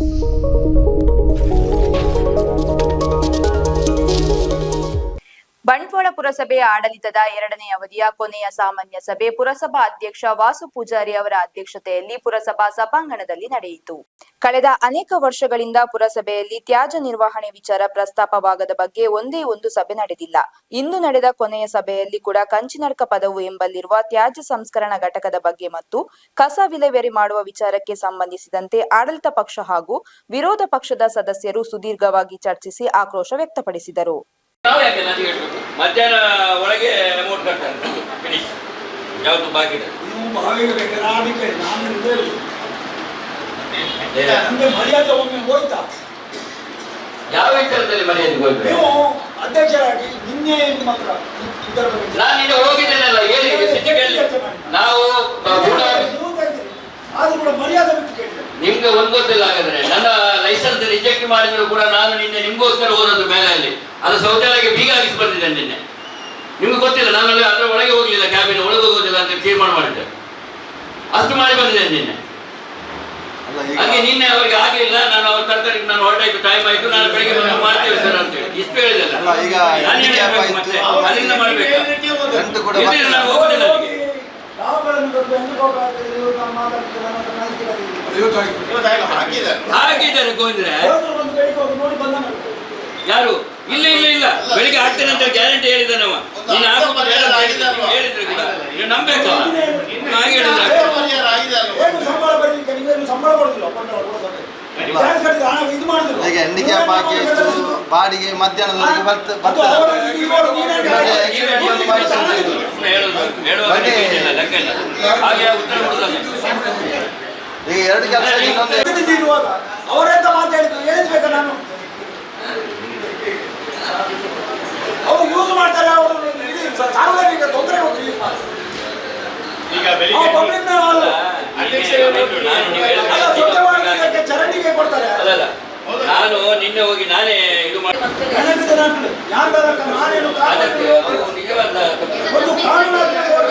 Thank you. Bantwal ಪುರಸಭೆ ಆಡಳಿತದ ಎರಡನೇ ಅವಧಿಯ ಕೊನೆಯ ಸಾಮಾನ್ಯ ಸಭೆ ಪುರಸಭಾ ಅಧ್ಯಕ್ಷ ವಾಸು ಪೂಜಾರಿ ಅವರ ಅಧ್ಯಕ್ಷತೆಯಲ್ಲಿ ಪುರಸಭಾ ಸಭಾಂಗಣದಲ್ಲಿ ನಡೆಯಿತು. ಕಳೆದ ಅನೇಕ ವರ್ಷಗಳಿಂದ ಪುರಸಭೆಯಲ್ಲಿ ತ್ಯಾಜ್ಯ ನಿರ್ವಹಣೆ ವಿಚಾರ ಪ್ರಸ್ತಾಪವಾಗದ ಬಗ್ಗೆ ಒಂದೇ ಒಂದು ಸಭೆ ನಡೆದಿಲ್ಲ. ಇಂದು ನಡೆದ ಕೊನೆಯ ಸಭೆಯಲ್ಲಿ ಕೂಡ ಕಂಚಿನಡ್ಕ ಪದವು ಎಂಬಲ್ಲಿರುವ ತ್ಯಾಜ್ಯ ಸಂಸ್ಕರಣಾ ಘಟಕದ ಬಗ್ಗೆ ಮತ್ತು ಕಸ ವಿಲೇವಾರಿ ಮಾಡುವ ವಿಚಾರಕ್ಕೆ ಸಂಬಂಧಿಸಿದಂತೆ ಆಡಳಿತ ಪಕ್ಷ ಹಾಗೂ ವಿರೋಧ ಪಕ್ಷದ ಸದಸ್ಯರು ಸುದೀರ್ಘವಾಗಿ ಚರ್ಚಿಸಿ ಆಕ್ರೋಶ ವ್ಯಕ್ತಪಡಿಸಿದರು. ನಾವು ಯಾಕೆ ನನಗೆ ಹೇಳ್ಬೇಕು ಮಧ್ಯಾಹ್ನ ಒಳಗೆ ಅಮೌಂಟ್ ಕಟ್ತಾರೆ ಫಿನಿಶ್ ಯಾವುದು ಬಾಕಿ ಇದೆ? ನೀವು ಭಾವಿಗೆ ಅದಕ್ಕೆ ನಾನು ನಮ್ಗೆ ಮರ್ಯಾದೆ ಒಮ್ಮೆ ಹೋಯ್ತಾ? ಯಾವ ವಿಚಾರದಲ್ಲಿ ಮರ್ಯಾದೆ ಹೋಗ್ಬೇಕು ನೀವು ಅಧ್ಯಕ್ಷರಾಗಿ ನಿನ್ನೆ ಮಾತ್ರ ನಾನು ನಿನ್ನೆ ಹೋಗಿದ್ದೇನಲ್ಲ ಹೇಳಿ ನಾವು ಕೂಡ. ಆದ್ರೂ ಕೂಡ ಮರ್ಯಾದೆ ಬಿಟ್ಟು ಕೇಳಿದೆ ನಿಮ್ಗೆ ಒಂದ್ ಗೊತ್ತಿಲ್ಲ ಹಾಗಾದ್ರೆ. ನನ್ನ ಲೈಸೆನ್ಸ್ ರಿಜೆಕ್ಟ್ ಮಾಡಿದ್ರು ಕೂಡ ನಾನು ನಿನ್ನೆ ನಿಮ್ಗೋಸ್ಕರ ಹೋದದ್ದು ಮೇಲೆ ಅಲ್ಲಿ ಅದು ಶೌಚಾಲಯಕ್ಕೆ ಬೀಗ ಹಾಕಿಸಿ ಬಂದಿದ್ದೇನೆ ನಿನ್ನೆ. ನಿಮ್ಗೆ ಗೊತ್ತಿಲ್ಲ ನಾನು ಅಲ್ಲಿ ಅದರ ಒಳಗೆ ಹೋಗ್ಲಿಲ್ಲ ಕ್ಯಾಬಿನ್ ಒಳಗೆ ಹೋಗೋದಿಲ್ಲ ಅಂತ ತೀರ್ಮಾನ ಮಾಡಿದ್ದೆ. ಅಷ್ಟು ಮಾಡಿ ಬಂದಿದ್ದೇನೆ ನಿನ್ನೆ. ಹಾಗೆ ನಿನ್ನೆ ಅವರಿಗೆ ಆಗಲಿಲ್ಲ ನಾನು ಅವ್ರ ತರಕಾರಿ ನಾನು ಹೊರಟಾಯ್ತು ಟೈಮ್ ಆಯ್ತು ನಾನು ಬೆಳಿಗ್ಗೆ ಬಂದು ಮಾಡ್ತೇವೆ ಸರ್ ಅಂತ ಹೇಳಿ. ಇಷ್ಟು ಹೇಳಿದಲ್ಲ ಈಗ ನಾನು ಮಾಡ್ಬೇಕಾ? ನಾನು ಹೋಗುದಿಲ್ಲ ಗೋವಿಂದ್ರೆ. ಯಾರು? ಇಲ್ಲ ಇಲ್ಲ ಇಲ್ಲ. ಬೆಳಿಗ್ಗೆ ಆಗ್ತೇನೆ ಅಂತ ಗ್ಯಾರಂಟಿ ನೀನು ಮಧ್ಯಾಹ್ನದ ಅಂತ ಹೇಳಿದ್ರು ಹೇಳಿದ್ರು ಕೂಡ. ನೀವು ನಂಬೇಕು ಹಾಗೆ ಹೇಳಿದ್ರೆ. ಸಂಬಳ ಬರೀಲಿಕ್ಕೆ? ಇಲ್ಲ ಹಾಗೆ ಉತ್ತರ ಈಗ ಎರಡು ಕೆಲಸ ಇರುವಾಗ. ಅವರೆಂತ ಮಾತಾಡಿದ್ರು. ಹೇಳಿದ್ಬೇಕಾ ನಾನು? ಅವರು ಯೂಸ್ ಮಾಡ್ತಾರೆ ಅವರು ಸಾರ್ವಜನಿಕ ತೊಂದರೆ ಚರಂಡಿಗೆ ಕೊಡ್ತಾರೆ. ನಾನು ನಿನ್ನೆ ಹೋಗಿ ನಾನೇ ಇದು ಮಾಡಿ ಯಾರು ನಿಜವಾದ ಒಂದು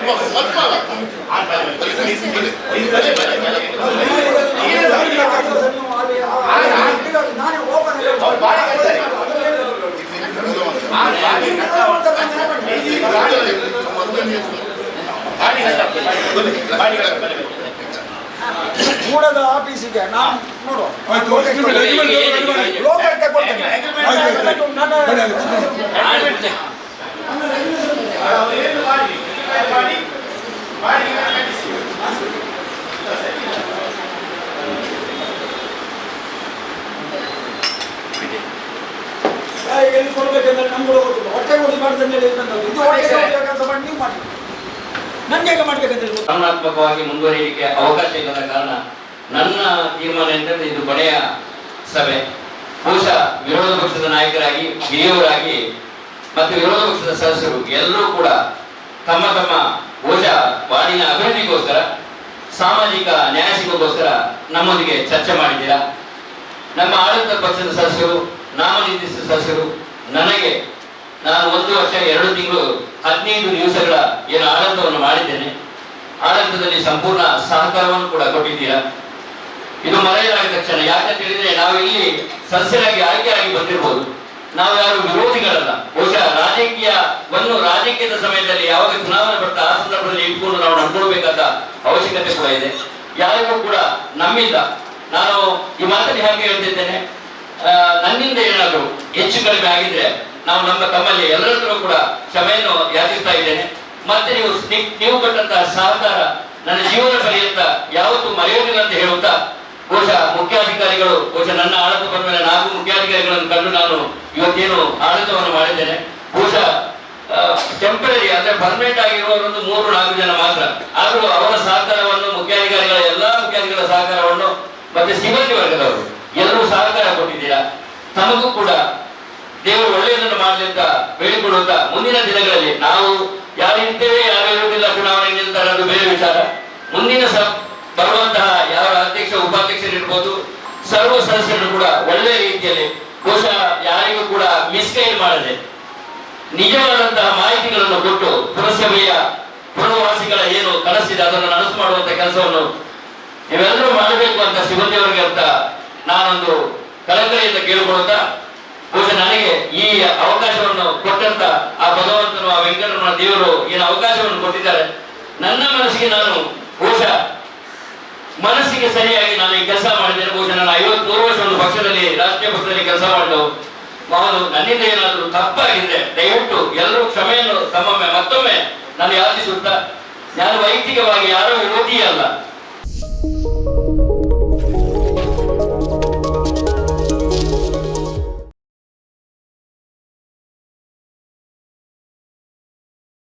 ಎಲ್ಲರೂ ಕೂತೇ ಅಲ್ಲ. ಅಲ್ಲೇ ಈಗ ಯಾರನ್ನೇ ಯಾರನ್ನೇ ಮಕ್ಕಳು ಐದು ಕೂಡ ಮಕ್ಕಳೇ ಹೋಯ್ತಾರೆ ಹೇಳಿ ಹೇಳಿ ಏನೇ ಹೇಳಿ ಹಣ ಕಟ್ಟಿಸುವ ಮಧ್ಯದೊಳಗೆ ಕಟ್ಟಿಸುವ ನಿಮ್ಗೆ ಹ್ಯಾಂಡಿಕ್ಯಾಪ್ ಆಗಿದೆ ಆಯ್ತು, ಯಾರೇ ಎರಡನೇದಾದ್ರು ತಪ್ಪಲ್ಲ ಮಾಡ್ಲಿ. ಐದು ಮತ್ತೆ ಯಾರನ್ನ ನ್ಯೂಸ್ ಅಂತ ಮಾಡಿದ್ರು ನಾವು ಸಾಕ್ತಾರೆ ಗೊತ್ತಲ್ಲ? ಹೋಯ್ತಾರೆ ನಾನೇ ಓಪನ್ ಮೂಡದ ಆಫೀಸಿಗೆ ನಾನು ನೋಡುವ ಲೋಕಲ್ ತಗೊಳ್ತೇನೆ ನನ್ನ ಮಾಡಿ ನನ್ಗೆ ಮಾಡ್ಬೇಕಂತ. ಕಾನೂನಾತ್ಮಕವಾಗಿ ಮುಂದುವರಿಯಲಿಕ್ಕೆ ಅವಕಾಶ ಇಲ್ಲದ ಕಾರಣ ನನ್ನ ತೀರ್ಮಾನ ಎಂದರೆ ಇದು ಕೊನೆಯ ಸಭೆ ಬಹುಶಃ ವಿರೋಧ ಪಕ್ಷದ ನಾಯಕರಾಗಿ, ಹಿರಿಯವರಾಗಿ ಮತ್ತು ವಿರೋಧ ಪಕ್ಷದ ಸದಸ್ಯರು ಎಲ್ಲರೂ ಕೂಡ ತಮ್ಮ ತಮ್ಮ ಓಜ ಬಾಡಿನ ಅಭಿವೃದ್ಧಿಗೋಸ್ಕರ, ಸಾಮಾಜಿಕ ನ್ಯಾಯ ಸಿಗೋಗೋಸ್ಕರ ನಮ್ಮೊಂದಿಗೆ ಚರ್ಚೆ ಮಾಡಿದ್ದೀರಾ? ನಮ್ಮ ಆಡಳಿತ ಪಕ್ಷದ ಸದಸ್ಯರು ನಾಮನಿರ್ದೇಶಿತ ಸದಸ್ಯರು, ನನಗೆ ನಾನು ಒಂದು ವರ್ಷ, ಎರಡು ತಿಂಗಳು, ಹದಿನೈದು ದಿವಸಗಳ ಏನು ಆಡಳಿತವನ್ನು ಮಾಡಿದ್ದೇನೆ. ಆಡಳಿತದಲ್ಲಿ ಸಂಪೂರ್ಣ ಸಹಕಾರವನ್ನು ಕೂಡ ಕೊಟ್ಟಿದ್ದೀರಾ? ಇದು ಮರೆಯಲಾಗದ ಕ್ಷಣ. ಯಾಕಂತ ಹೇಳಿದ್ರೆ ನಾವು ಇಲ್ಲಿ ಸದಸ್ಯರಾಗಿ ಆಯ್ಕೆಯಾಗಿ ಬಂದಿರಬಹುದು ನಾವು ಯಾರು ವಿರೋಧಿಗಳಲ್ಲ. ಬಹುಶಃ ರಾಜಕೀಯವನ್ನು ರಾಜಕೀಯದ ಸಮಯದಲ್ಲಿ ಯಾವಾಗ ಚುನಾವಣೆ ಬರ್ತಾ ಆ ಸಂದರ್ಭದಲ್ಲಿ ಇಟ್ಕೊಂಡು ನಾವು ನಡ್ಕೊಳ್ಬೇಕಾದ ಅವಶ್ಯಕತೆ ಕೂಡ ಇದೆ. ಯಾರಿಗೂ ಕೂಡ ನಮ್ಮಿಂದ ನಾನು ಈ ಮಾತನ್ನು ಹೇಗೆ ಹೇಳ್ತಿದ್ದೇನೆ. ನನ್ನಿಂದ ಏನಾದರೂ ಹೆಚ್ಚು ಕಡಿಮೆ ಆಗಿದ್ರೆ ನಾವು ನಮ್ಮ ತಮ್ಮಲ್ಲಿ ಎಲ್ಲರತ್ರ ಕೂಡ ಕ್ಷಮೆಯನ್ನು ಯಾಚಿಸ್ತಾ ಇದ್ದೇನೆ. ಮತ್ತೆ ನೀವು ನೀವು ಕೊಟ್ಟಂತಹ ಸಹಕಾರ ನನ್ನ ಜೀವನ ಪರ್ಯಂತ ಯಾವತ್ತೂ ಮರೆಯೋದಿಲ್ಲ ಅಂತ ಹೇಳುತ್ತಾ ಬಹುಶಃ ಮುಖ್ಯಾಧಿಕಾರಿಗಳು ಬಹುಶಃ ನನ್ನ ಆಡಳಿತ ಬಂದ ಮೇಲೆ ನಾಲ್ಕು ಮುಖ್ಯಾಧಿಕಾರಿಗಳನ್ನು ಕಂಡು ನಾನು ಇವತ್ತೇನು ಆಡಳಿತವನ್ನು ಮಾಡಿದ್ದೇನೆ. ಬಹುಶಃ ಟೆಂಪರರಿ ಅಂದ್ರೆ ಪರ್ಮನೆಂಟ್ ಆಗಿರುವವರೊಂದು ಮೂರು ನಾಲ್ಕು ಜನ ಮಾತ್ರ. ಆದರೂ ಅವರ ಸಹಕಾರವನ್ನು ಮುಖ್ಯಾಧಿಕಾರಿಗಳ ಎಲ್ಲಾ ಮುಖ್ಯಾಧಿಕಾರಿಗಳ ಸಹಕಾರವನ್ನು ಮತ್ತೆ ಸಿಬ್ಬಂದಿ ವರ್ಗದವರು ಎಲ್ಲರೂ ಸಹಕಾರ ಕೊಟ್ಟಿದ್ದೀರಾ? ತಮಗೂ ಕೂಡ ದೇವರು ಒಳ್ಳೆಯದನ್ನು ಮಾಡಲಿ ಅಂತ ಬೇಡಿಕೊಳ್ಳುತ್ತಾ ಮುಂದಿನ ದಿನಗಳಲ್ಲಿ ನಾವು ಯಾರು ಇರ್ತೇವೆ, ಯಾರು ಇರುವುದಿಲ್ಲ ಚುನಾವಣೆ ನಿಲ್ತಾರೆ ಅದು ಬೇರೆ ವಿಚಾರ. ಮುಂದಿನ ಸ ಸದಸ್ಯರು ಕೂಡ ಒಳ್ಳೆ ರೀತಿಯಲ್ಲಿ ಕೋಶ ಯಾರಿಗೂ ಕೂಡ ಮಿಸ್ಗೈಡ್ ಮಾಡದೆ ನಿಜವಾದಂತಹ ಮಾಹಿತಿಗಳನ್ನು ಕೊಟ್ಟು ಪುರಸಭೆಯ ಪುರವಾಸಿಗಳ ಏನು ಕನಸಿದೆ ಅದನ್ನು ನನಸು ಮಾಡುವಂತ ಕೆಲಸವನ್ನು ನೀವೆಲ್ಲರೂ ಮಾಡಬೇಕು ಅಂತ ಸಿಬ್ಬಂದಿಯವರಿಗೆ ಅಂತ ನಾನೊಂದು ಕಳಕಳಿಯಿಂದ ಕೇಳಿಕೊಳ್ಳುತ್ತಾ ಬಹುಶಃ ನನಗೆ ಈ ಅವಕಾಶವನ್ನು ಕೊಟ್ಟಂತ ಆ ಭಗವಂತನು, ಆ ವೆಂಕಟರಮಣ ದೇವರು ಏನು ಅವಕಾಶವನ್ನು ಕೊಟ್ಟಿದ್ದಾರೆ. ನನ್ನ ಮನಸ್ಸಿಗೆ ನಾನು ಬಹುಶಃ ಮನಸ್ಸಿಗೆ ಸರಿಯಾಗಿ ನಾನು ಈ ಕೆಲಸ ಬಹುಶಃ ನಾನು ಐವತ್ಮೂರು ವರ್ಷ ಒಂದು ಪಕ್ಷದಲ್ಲಿ, ರಾಷ್ಟ್ರೀಯ ಪಕ್ಷದಲ್ಲಿ ಕೆಲಸ ಮಾಡಿದವು. ನಾನು ನನ್ನಿಂದ ಏನಾದರೂ ತಪ್ಪಾಗಿದ್ರೆ, ದಯವಿಟ್ಟು ಎಲ್ಲರೂ ಕ್ಷಮೆಯನ್ನು ತಮ್ಮೊಮ್ಮೆ, ಮತ್ತೊಮ್ಮೆ ನಾನು ಯಾಚಿಸುತ್ತಾ ನಾನು ವೈಯಕ್ತಿಕವಾಗಿ ಯಾರೋ ವಿರೋಧಿ ಅಲ್ಲ